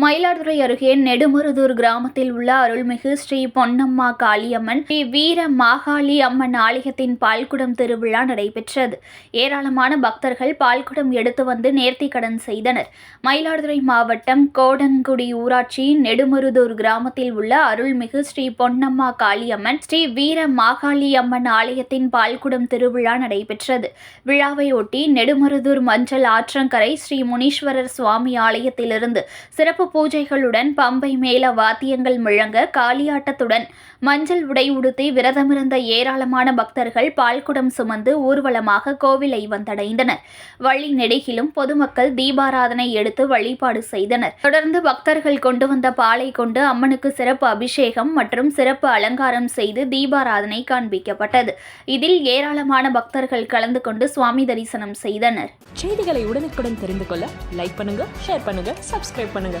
மயிலாடுதுறை அருகே நெடுமருதூர் கிராமத்தில் உள்ள அருள்மிகு ஸ்ரீ பொன்னம்மா காளியம்மன் ஸ்ரீ வீர மாகாளி அம்மன் ஆலயத்தின் பால்குடம் திருவிழா நடைபெற்றது. ஏராளமான பக்தர்கள் பால்குடம் எடுத்து வந்து நேர்த்திக்கடன் செய்தனர். மயிலாடுதுறை மாவட்டம் கோடங்குடி ஊராட்சி நெடுமருதூர் கிராமத்தில் உள்ள அருள்மிகு ஸ்ரீ பொன்னம்மா காளியம்மன் ஸ்ரீ வீர மாகாளி அம்மன் ஆலயத்தின் பால்குடம் திருவிழா நடைபெற்றது. விழாவை ஒட்டி நெடுமருதூர் மஞ்சள் ஆற்றங்கரை ஸ்ரீ முனீஸ்வரர் சுவாமி ஆலயத்திலிருந்து சிறப்பு பூஜைகளுடன் பம்பை மேல வாத்தியங்கள் முழங்க காளியாட்டத்துடன் மஞ்சள் உடை உடுத்தி விரதமிருந்த ஏராளமான பக்தர்கள் பால்குடம் சுமந்து ஊர்வலமாக கோவிலை வந்தடைந்தனர். வழி நெடுகிலும் பொதுமக்கள் தீபாராதனை எடுத்து வழிபாடு செய்தனர். தொடர்ந்து பக்தர்கள் கொண்டு வந்த பாலை கொண்டு அம்மனுக்கு சிறப்பு அபிஷேகம் மற்றும் சிறப்பு அலங்காரம் செய்து தீபாராதனை காண்பிக்கப்பட்டது. இதில் ஏராளமான பக்தர்கள் கலந்து கொண்டு சுவாமி தரிசனம் செய்தனர். செய்திகளை உடனுக்குடன் தெரிந்து கொள்ள லைக் பண்ணுங்க ஷேர் பண்ணுங்க சப்ஸ்கிரைப் பண்ணுங்க.